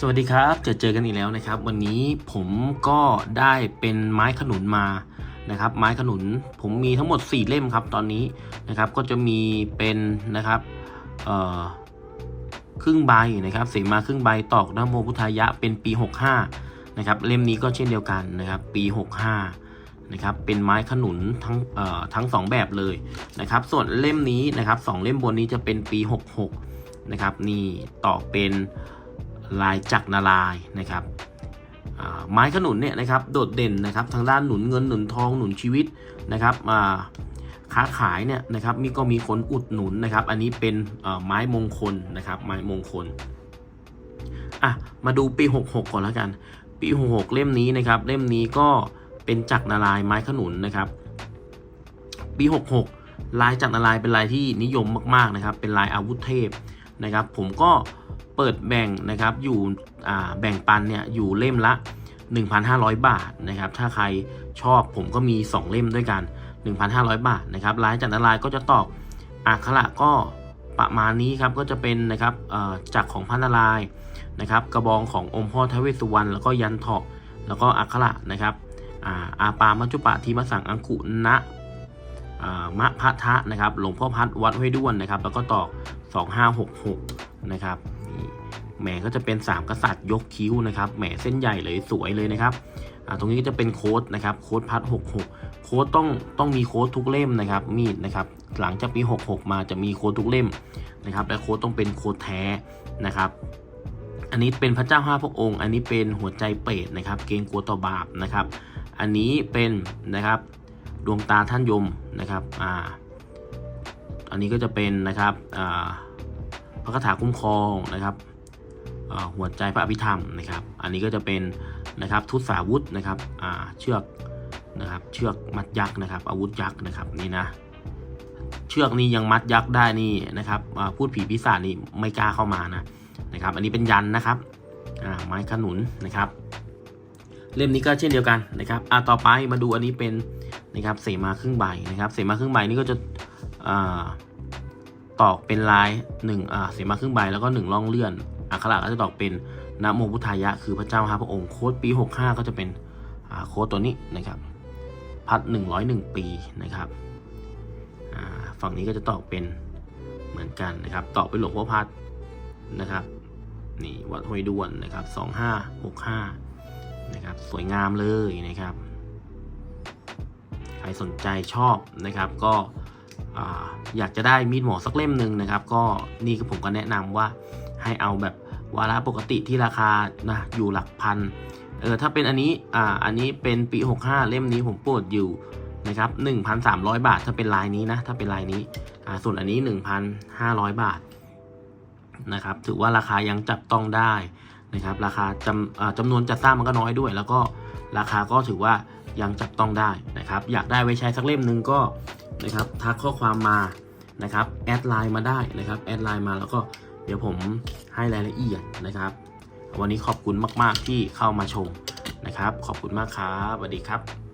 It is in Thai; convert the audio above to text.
สวัสดีครับจอเจอกันอีกแล้วนะครับ วันนี้ผมก็ได้เป็นไม้ขนุนมานะครับ ไม้ขนุนผมมีทั้งหมด 4 เล่มครับตอนนี้นะครับก็จะมีเป็นนะครับเอ่อครึ่งใบนะครับเสมาครึ่งใบตอกนโมพุทธายะเป็นปี 65นะครับเล่มนี้ก็เช่นเดียวกันนะครับ ปี 65นะครับเป็นไม้ขนุนทั้งเอ่อทั้งสองแบบเลยนะครับ ส่วนเล่มนี้นะครับสองเล่มบนนี้จะเป็นปี 66นะครับนี่ตอกเป็น ลายจักรนารายนะครับไม้ขนุนเนี่ยนะครับโดดเด่นนะครับทางด้านหนุนเงินหนุนทองหนุนชีวิตนะครับอ่าค้าขายเนี่ยนะครับมีก็มีคนอุดหนุนนะครับ อันนี้เป็นไม้มงคลนะครับไม้มงคลอะมาดูปี 66 ก่อนแล้วกัน ปี 66 เล่มนี้นะครับเล่มนี้ก็เป็นจักรนารายไม้ขนุนนะครับปี 66 ลายจักรนารายเป็นลายที่นิยมมากๆนะครับเป็นลายอาวุธเทพนะครับ ผมก็ เปิดแบ่งนะครับอยู่แบ่งปันเนี่ยอยู่เล่มละ 1,500 บาทนะครับถ้าใครชอบผมก็มี 2 เล่มด้วยกัน 1,500 บาทนะครับลายจันทรายก็จะตอกอักขระก็ประมาณนี้ครับก็จะเป็นนะครับจักของพันนารายนะครับกระบองขององค์พ่อทวเวสุวรรณแล้วก็ยันเถาะแล้วก็อักขระนะครับอาอาปามัจจุปะทีมสังอังคุนะอ่ามะพะทะนะครับหลวงพ่อพัดวัดห้วยด้วนนะครับ แล้วก็ตอก 2566 นะครับ แหมก็จะเป็น 3 กษัตริย์ยกคิ้วนะครับแหมเส้นใหญ่เลยสวยเลยนะครับตรงนี้ก็จะเป็นโค้ดนะครับโค้ดพัด66 โค้ดต้องต้องมีโค้ดทุกเล่มนะครับมีดนะครับหลังจากปี 66 มาจะมีโค้ดทุกเล่มนะครับและโค้ดต้องเป็นโค้ดแท้นะครับอันนี้เป็นพระเจ้าห้าพระองค์ อันนี้เป็นหัวใจเปรตนะครับ เกงกลัวต่อบาปนะครับ อันนี้เป็นนะครับดวงตาท่านยมนะครับอ่าอันนี้ก็จะเป็นนะครับอ่าพระคาถาคุ้มครองนะครับ หัวใจพระอภิธรรมนะครับ อันนี้ก็จะเป็นนะครับทุตสาวุธนะครับเชือกนะครับเชือกมัดยักษ์นะครับ อาวุธยักษ์นะครับนี่นะเชือกนี้ยังมัดยักษ์ได้นี่นะครับพูดผีปีศาจนี่ไม่กล้าเข้ามานะนะครับ อันนี้เป็นยันนะครับไม้ขนุนนะครับ เล่มนี้ก็เช่นเดียวกันนะครับอ่าต่อไปมาดูอันนี้เป็นนะครับเสมาครึ่งใบนะครับ เสมาครึ่งใบนี่ก็จะตอกเป็นลายหนึ่งอ่าเสมาครึ่งใบแล้วก็หนึ่งล่องเลื่อน อักขระก็จะตอกเป็นนะโมพุทธายะ คือพระเจ้าห้าพระองค์ โค้ดปี 65 ก็จะเป็นโค้ดตัวนี้นะครับพัด101 ปีนะครับฝั่งนี้ก็จะตอกเป็นเหมือนกันนะครับ ตอกเป็นหลวงพ่อพัดนะครับนี่วัดห้วยด้วนนะครับ 2565 นะครับ สวยงามเลยนะครับ ใครสนใจชอบนะครับ ก็อาอยากจะได้มีดหมอสักเล่มหนึ่งนะครับ ก็นี่ก็ผมก็แนะนำว่า ให้เอาแบบวาระปกติที่ราคานะอยู่หลักพันเออถ้าเป็นอันนี้อ่าอันนี้เป็นปี 65 เล่มนี้ผมโปรดอยู่นะครับ1,300 บาท ถ้าเป็นลายนี้นะถ้าเป็นลายนี้อ่าส่วนอันนี้ 1,500 บาทนะครับถือว่าราคายังจับต้องได้นะครับราคาจำอ่าจำนวนจัดสร้างมันก็น้อยด้วย แล้วก็ราคาก็ถือว่ายังจับต้องได้นะครับ อยากได้ไว้ใช้สักเล่มหนึ่งก็นะครับทักข้อความมานะครับแอดไลน์มาได้นะครับแอดไลน์มาแล้วก็ เดี๋ยวผมให้รายละเอียดนะครับ วันนี้ขอบคุณมาก ๆ ที่เข้ามาชมนะครับ ขอบคุณมากครับสวัสดีครับ